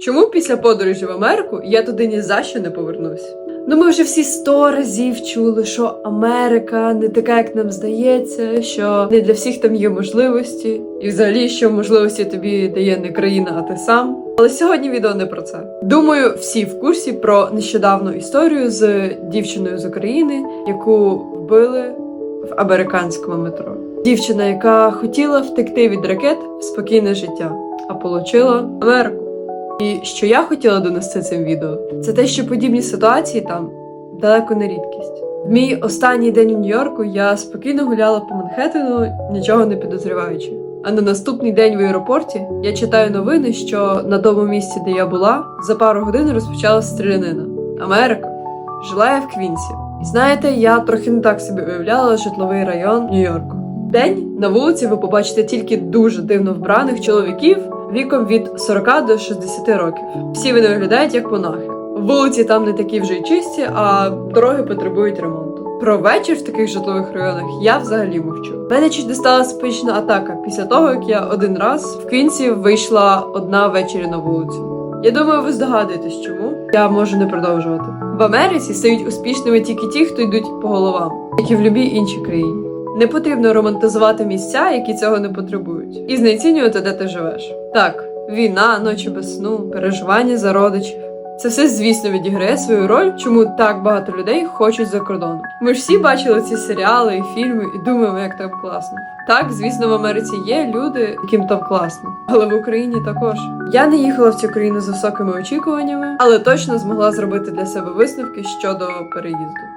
Чому після подорожі в Америку я туди ні за що не повернусь? Ну, ми вже всі сто разів чули, що Америка не така, як нам здається, що не для всіх там є можливості, і взагалі, що можливості тобі дає не країна, а ти сам. Але сьогодні відео не про це. Думаю, всі в курсі про нещодавну історію з дівчиною з України, яку вбили в американському метро. Дівчина, яка хотіла втекти від ракет в спокійне життя, а получила Америку. І що я хотіла донести цим відео, це те, що подібні ситуації там далеко не рідкість. В мій останній день у Нью-Йорку я спокійно гуляла по Манхеттену, нічого не підозріваючи. А на наступний день в аеропорті я читаю новини, що на тому місці, де я була, за пару годин розпочалася стрілянина. Америка жила я в Квінсі. І знаєте, я трохи не так собі уявляла житловий район Нью-Йорку. День на вулиці ви побачите тільки дуже дивно вбраних чоловіків віком від 40 до 60 років. Всі вони виглядають як монахи. Вулиці там не такі вже й чисті, а дороги потребують ремонту. Про вечір в таких житлових районах я взагалі мовчу. Мене чуть не спична атака після того, як я один раз в Квінсі вийшла одна ввечері на вулицю. Я думаю, ви здогадуєтесь, чому я можу не продовжувати. В Америці стають успішними тільки ті, хто йдуть по головам, як і в будь-якій іншій країні. Не потрібно романтизувати місця, які цього не потребують, і знецінювати, де ти живеш. Так, війна, ночі без сну, переживання за родичів. Це все, звісно, відіграє свою роль, чому так багато людей хочуть за кордоном. Ми ж всі бачили ці серіали і фільми і думаємо, як там класно. Так, звісно, в Америці є люди, яким там класно, але в Україні також. Я не їхала в цю країну з високими очікуваннями, але точно змогла зробити для себе висновки щодо переїзду.